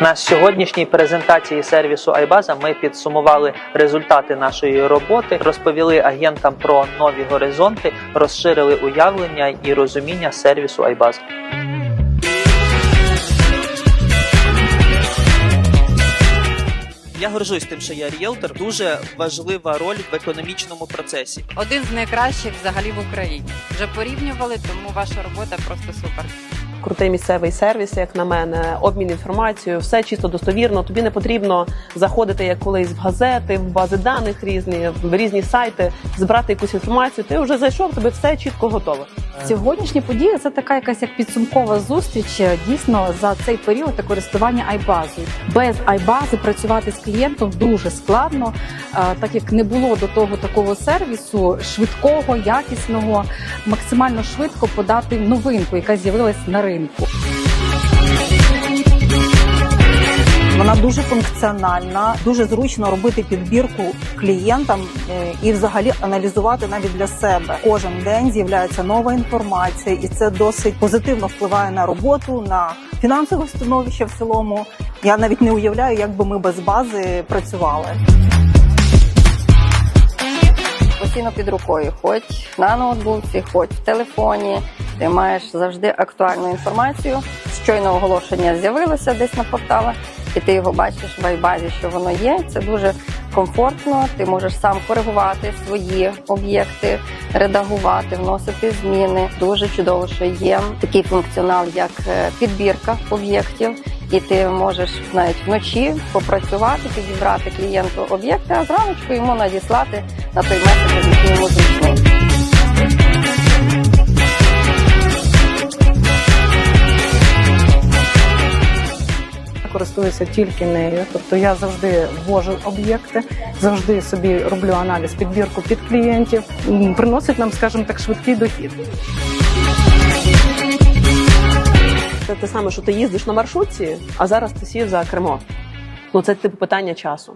На сьогоднішній презентації сервісу Айбаза ми підсумували результати нашої роботи, розповіли агентам про нові горизонти, розширили уявлення і розуміння сервісу Айбаза. Я горжусь тим, що я ріелтор. Дуже важлива роль в економічному процесі. Один з найкращих взагалі в Україні. Вже порівнювали, тому ваша робота просто супер. Крутий місцевий сервіс, як на мене, обмін інформацією, все чисто достовірно. Тобі не потрібно заходити як колись в газети, в бази даних різні, в різні сайти, збирати якусь інформацію. Ти вже зайшов, тобі все чітко готово. Сьогоднішні події це така якась як підсумкова зустріч е, дійсно за цей період користування айбазою. Без айбази працювати з клієнтом дуже складно, е, так як не було до того такого сервісу швидкого, якісного, максимально швидко подати новинку, яка з'явилась на ринку. Дуже функціональна, дуже зручно робити підбірку клієнтам е, і взагалі аналізувати навіть для себе. Кожен день з'являється нова інформація, і це досить позитивно впливає на роботу, на фінансове становище в цілому. Я навіть не уявляю, як би ми без бази працювали. постійно під рукою, хоч на ноутбуці, хоч в телефоні. Ти маєш завжди актуальну інформацію. Щойно оголошення з'явилося десь на порталах, і ти його бачиш в айбазі, що воно є. Це дуже комфортно. Ти можеш сам коригувати свої об'єкти, редагувати, вносити зміни. Дуже чудово, що є такий функціонал, як е, підбірка об'єктів. І ти можеш навіть вночі попрацювати, підібрати клієнту об'єкти, а зраночку йому надіслати на той меседж, який йому зручний. Користуюся тільки нею. Тобто я завжди ввожу об'єкти, завжди собі роблю аналіз, підбірку під клієнтів. Приносить нам, скажімо так, швидкий дохід. Це те саме, що ти їздиш на маршрутці, а зараз ти сів за кермо. Ну це типу питання часу.